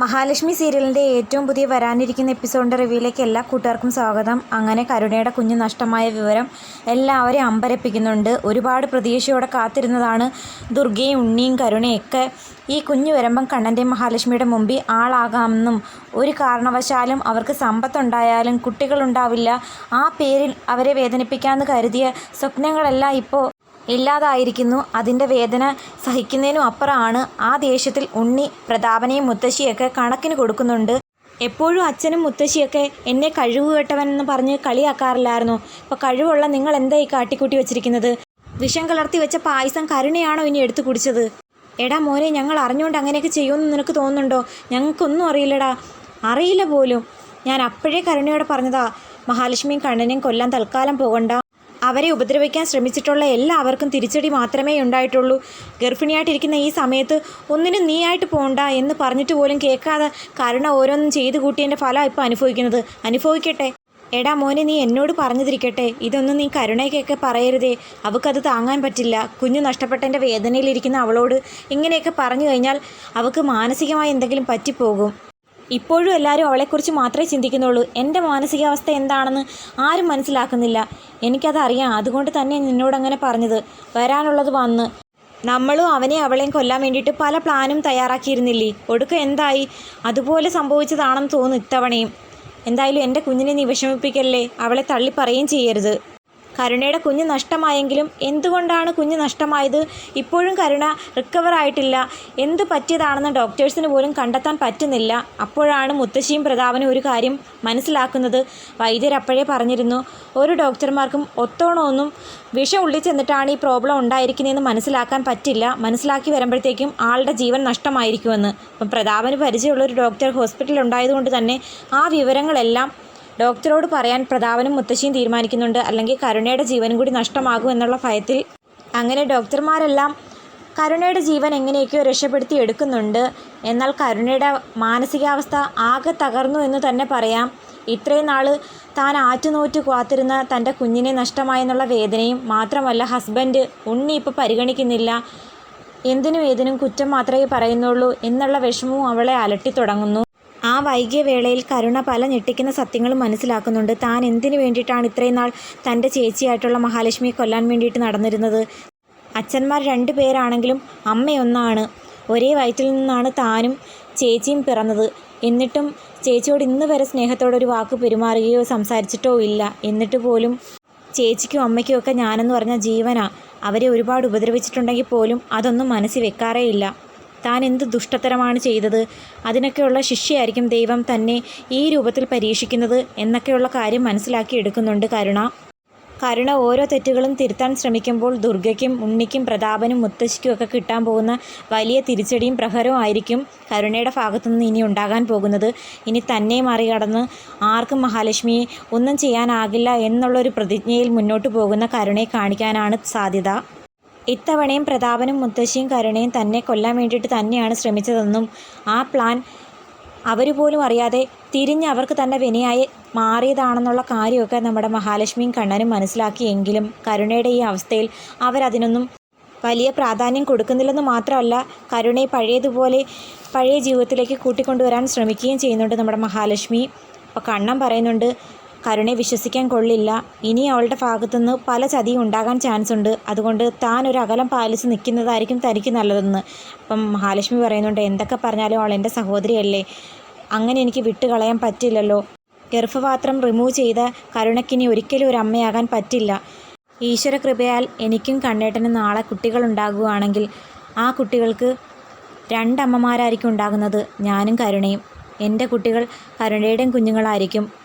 മഹാലക്ഷ്മി സീരിയലിന്റെ ഏറ്റവും പുതിയ വരാനിരിക്കുന്ന എപ്പിസോഡിന്റെ റിവ്യൂയിലേക്ക് എല്ലാ കൂട്ടുകാർക്കും സ്വാഗതം. അങ്ങനെ കരുണയുടെ കുഞ്ഞ് നഷ്ടമായ വിവരം എല്ലാവരെയും അമ്പരപ്പിക്കുന്നുണ്ട്. ഒരുപാട് പ്രതീക്ഷയോടെ കാത്തിരുന്നതാണ് ദുർഗയും ഉണ്ണിയും കരുണയൊക്കെ ഈ കുഞ്ഞ് വരുമ്പം കണ്ണന്റെ മഹാലക്ഷ്മിയുടെ മുമ്പിൽ ആളാകാമെന്നും ഒരു കാരണവശാലും അവർക്ക് സമ്പത്തുണ്ടായാലും കുട്ടികളുണ്ടാവില്ല. ആ പേരിൽ അവരെ വേദനിപ്പിക്കാമെന്ന് കരുതിയ സ്വപ്നങ്ങളെല്ലാം ഇപ്പോൾ ഇല്ലാതായിരിക്കുന്നു. അതിന്റെ വേദന സഹിക്കുന്നതിനും അപ്പുറമാണ് ആ ദേഷ്യത്തിൽ ഉണ്ണി പ്രതാപനെയും മുത്തശ്ശിയൊക്കെ കണക്കിന് കൊടുക്കുന്നുണ്ട്. എപ്പോഴും അച്ഛനും മുത്തശ്ശിയൊക്കെ എന്നെ കഴിവ് കെട്ടവനെന്ന് പറഞ്ഞ് കളിയാക്കാറില്ലായിരുന്നു. ഇപ്പോൾ കഴിവുള്ള നിങ്ങൾ എന്താ ഈ കാട്ടിക്കൂട്ടി വെച്ചിരിക്കുന്നത്? വിഷം കലർത്തി വെച്ച പായസം കരുണയാണോ ഇനി എടുത്തു കുടിച്ചത്? എടാ മോനെ ഞങ്ങൾ അറിഞ്ഞുകൊണ്ട് അങ്ങനെയൊക്കെ ചെയ്യുമെന്ന് നിനക്ക് തോന്നുന്നുണ്ടോ? ഞങ്ങൾക്കൊന്നും അറിയില്ലടാ. അറിയില്ല പോലും. ഞാൻ അപ്പോഴേ കരുണയോട് പറഞ്ഞതാ മഹാലക്ഷ്മിയും കണ്ണനെയും കൊല്ലാൻ തൽക്കാലം പോകണ്ട. അവരെ ഉപദ്രവിക്കാൻ ശ്രമിച്ചിട്ടുള്ള എല്ലാവർക്കും തിരിച്ചടി മാത്രമേ ഉണ്ടായിട്ടുള്ളൂ. ഗർഭിണിയായിട്ടിരിക്കുന്ന ഈ സമയത്ത് ഒന്നിനും നീയായിട്ട് പോണ്ട എന്ന് പറഞ്ഞിട്ട് പോലും കേൾക്കാതെ കരുണ ഓരോന്നും ചെയ്തു കൂട്ടിയതിന്റെ ഫലം ഇപ്പോൾ അനുഭവിക്കുന്നത്. അനുഭവിക്കട്ടെ. എടാ മോനെ നീ എന്നോട് പറഞ്ഞതിരിക്കട്ടെ. ഇതൊന്നും നീ കരുണയ്ക്കൊക്കെ പറയരുതേ. അവൾക്കത് താങ്ങാൻ പറ്റില്ല. കുഞ്ഞു നഷ്ടപ്പെട്ടതിന്റെ വേദനയിലിരിക്കുന്ന അവളോട് ഇങ്ങനെയൊക്കെ പറഞ്ഞു കഴിഞ്ഞാൽ അവൾക്ക് മാനസികമായി എന്തെങ്കിലും പറ്റിപ്പോകും. ഇപ്പോഴും എല്ലാവരും അവളെക്കുറിച്ച് മാത്രമേ ചിന്തിക്കുന്നുള്ളൂ. എന്റെ മാനസികാവസ്ഥ എന്താണെന്ന് ആരും മനസ്സിലാക്കുന്നില്ല. എനിക്കതറിയാം. അതുകൊണ്ട് തന്നെ നിന്നോട് അങ്ങനെ പറഞ്ഞത്. വരാനുള്ളത് വന്ന്. നമ്മളും അവനെ അവളെയും കൊല്ലാൻ വേണ്ടിയിട്ട് പല പ്ലാനും തയ്യാറാക്കിയിരുന്നില്ലേ? ഒടുക്കം എന്തായി? അതുപോലെ സംഭവിച്ചതാണെന്ന് തോന്നുന്നു ഇത്തവണയും. എന്തായാലും എന്റെ കുഞ്ഞിനെ നീ വിഷമിപ്പിക്കല്ലേ? അവളെ തള്ളിപ്പറയുകയും ചെയ്യരുത്. കരുണയുടെ കുഞ്ഞ് നഷ്ടമായെങ്കിലും എന്തുകൊണ്ടാണ് കുഞ്ഞ് നഷ്ടമായത്? ഇപ്പോഴും കരുണ റിക്കവർ ആയിട്ടില്ല. എന്ത് പറ്റിയതാണെന്ന് ഡോക്ടേഴ്സിന് പോലും കണ്ടെത്താൻ പറ്റുന്നില്ല. അപ്പോഴാണ് മുത്തശ്ശിയും പ്രതാപനും ഒരു കാര്യം മനസ്സിലാക്കുന്നത്. വൈദ്യർ അപ്പോഴേ പറഞ്ഞിരുന്നു ഒരു ഡോക്ടർമാർക്കും ഒത്തോണമൊന്നും വിഷം ഉള്ളിൽ ചെന്നിട്ടാണ് ഈ പ്രോബ്ലം ഉണ്ടായിരിക്കുന്നതെന്ന് മനസ്സിലാക്കാൻ പറ്റില്ല. മനസ്സിലാക്കി വരുമ്പോഴത്തേക്കും ആളുടെ ജീവൻ നഷ്ടമായിരിക്കുമെന്ന്. അപ്പം പ്രതാപന് പരിചയമുള്ള ഒരു ഡോക്ടർ ഹോസ്പിറ്റലിൽ ഉണ്ടായതുകൊണ്ട് തന്നെ ആ വിവരങ്ങളെല്ലാം ഡോക്ടറോട് പറയാൻ പ്രതാപനും മുത്തശ്ശിയും തീരുമാനിക്കുന്നുണ്ട്. അല്ലെങ്കിൽ കരുണയുടെ ജീവനും കൂടി നഷ്ടമാകും എന്നുള്ള ഭയത്തിൽ അങ്ങനെ ഡോക്ടർമാരെല്ലാം കരുണയുടെ ജീവൻ എങ്ങനെയൊക്കെയോ രക്ഷപ്പെടുത്തി എടുക്കുന്നുണ്ട്. എന്നാൽ കരുണയുടെ മാനസികാവസ്ഥ ആകെ തകർന്നു എന്ന് തന്നെ പറയാം. ഇത്രയും നാൾ താൻ ആറ്റുനോറ്റ് കാത്തിരുന്ന തന്റെ കുഞ്ഞിനെ നഷ്ടമായെന്നുള്ള വേദനയും മാത്രമല്ല ഹസ്ബൻഡ് ഉണ്ണി ഇപ്പോൾ പരിഗണിക്കുന്നില്ല. എന്തിനും ഏതിനും കുറ്റം മാത്രമേ പറയുന്നുള്ളൂ എന്നുള്ള വിഷമവും അവളെ അലട്ടി തുടങ്ങുന്നു. ആ വൈകിയ വേളയിൽ കരുണ പല ഞെട്ടിക്കുന്ന സത്യങ്ങളും മനസ്സിലാക്കുന്നുണ്ട്. താൻ എന്തിനു വേണ്ടിയിട്ടാണ് ഇത്രയും നാൾ തന്റെ ചേച്ചിയായിട്ടുള്ള മഹാലക്ഷ്മിയെ കൊല്ലാൻ വേണ്ടിയിട്ട് നടന്നിരുന്നത്? അച്ഛന്മാർ രണ്ടു പേരാണെങ്കിലും അമ്മയൊന്നാണ്. ഒരേ വയറ്റിൽ നിന്നാണ് താനും ചേച്ചിയും പിറന്നത്. എന്നിട്ടും ചേച്ചിയോട് ഇന്ന് വരെ സ്നേഹത്തോടൊരു വാക്ക് പെരുമാറുകയോ സംസാരിച്ചിട്ടോ ഇല്ല. എന്നിട്ട് പോലും ചേച്ചിക്കും അമ്മയ്ക്കും ഒക്കെ ഞാനെന്ന് പറഞ്ഞ ജീവനാ. അവരെ ഒരുപാട് ഉപദ്രവിച്ചിട്ടുണ്ടെങ്കിൽ പോലും അതൊന്നും മനസ്സിൽ വെക്കാറേയില്ല താൻ എന്ത് ദുഷ്ടത്തരമാണ് ചെയ്തത്? അതിനൊക്കെയുള്ള ശിക്ഷയായിരിക്കും ദൈവം തന്നെ ഈ രൂപത്തിൽ പരീക്ഷിക്കുന്നത് എന്നൊക്കെയുള്ള കാര്യം മനസ്സിലാക്കി എടുക്കുന്നുണ്ട് കരുണ. കരുണ ഓരോ തെറ്റുകളും തിരുത്താൻ ശ്രമിക്കുമ്പോൾ ദുർഗയ്ക്കും ഉണ്ണിക്കും പ്രതാപനും മുത്തശ്ശിക്കും ഒക്കെ കിട്ടാൻ പോകുന്ന വലിയ തിരിച്ചടിയും പ്രഹരവും ആയിരിക്കും കരുണയുടെ ഭാഗത്തുനിന്ന് ഇനി ഉണ്ടാകാൻ പോകുന്നത്. ഇനി തന്നെ മറികടന്ന് ആർക്കും മഹാലക്ഷ്മിയെ ഒന്നും ചെയ്യാനാകില്ല എന്നുള്ളൊരു പ്രതിജ്ഞയിൽ മുന്നോട്ട് പോകുന്ന കരുണയെ കാണിക്കാനാണ് സാധ്യത. ഇത്തവണയും പ്രതാപനും മുത്തശ്ശിയും കരുണയും തന്നെ കൊല്ലാൻ വേണ്ടിയിട്ട് തന്നെയാണ് ശ്രമിച്ചതെന്നും ആ പ്ലാൻ അവർ പോലും അറിയാതെ തിരിഞ്ഞ് അവർക്ക് തന്നെ വിനയായി മാറിയതാണെന്നുള്ള കാര്യമൊക്കെ നമ്മുടെ മഹാലക്ഷ്മിയും കണ്ണനും മനസ്സിലാക്കിയെങ്കിലും കരുണയുടെ ഈ അവസ്ഥയിൽ അവരതിനൊന്നും വലിയ പ്രാധാന്യം കൊടുക്കുന്നില്ലെന്ന് മാത്രമല്ല കരുണയെ പഴയതുപോലെ പഴയ ജീവിതത്തിലേക്ക് കൂട്ടിക്കൊണ്ടുവരാൻ ശ്രമിക്കുകയും ചെയ്യുന്നുണ്ട് നമ്മുടെ മഹാലക്ഷ്മി. അപ്പോൾ കണ്ണൻ പറയുന്നുണ്ട് കരുണയെ വിശ്വസിക്കാൻ കൊള്ളില്ല. ഇനി അവളുടെ ഭാഗത്തുനിന്ന് പല ചതിയും ഉണ്ടാകാൻ ചാൻസ് ഉണ്ട്. അതുകൊണ്ട് താൻ ഒരു അകലം പാലിച്ച് നിൽക്കുന്നതായിരിക്കും തനിക്ക് നല്ലതെന്ന്. അപ്പം മഹാലക്ഷ്മി പറയുന്നുണ്ട് എന്തൊക്കെ പറഞ്ഞാലും അവൾ എന്റെ സഹോദരിയല്ലേ? അങ്ങനെ എനിക്ക് വിട്ടുകളയാൻ പറ്റില്ലല്ലോ. ഗർഭപാത്രം റിമൂവ് ചെയ്ത കരുണക്കിനി ഒരിക്കലും ഒരു അമ്മയാകാൻ പറ്റില്ല. ഈശ്വര കൃപയാൽ എനിക്കും കണ്ണേട്ടനും നാളെ കുട്ടികളുണ്ടാകുകയാണെങ്കിൽ ആ കുട്ടികൾക്ക് രണ്ടമ്മമാരായിരിക്കും ഉണ്ടാകുന്നത് ഞാനും കരുണയും. എന്റെ കുട്ടികൾ കരുണയുടെയും കുഞ്ഞുങ്ങളായിരിക്കും.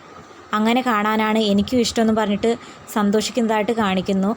അങ്ങനെ കാണാനാണ് എനിക്കും ഇഷ്ടമെന്ന് പറഞ്ഞിട്ട് സന്തോഷിക്കുന്നതായിട്ട് കാണിക്കുന്നു.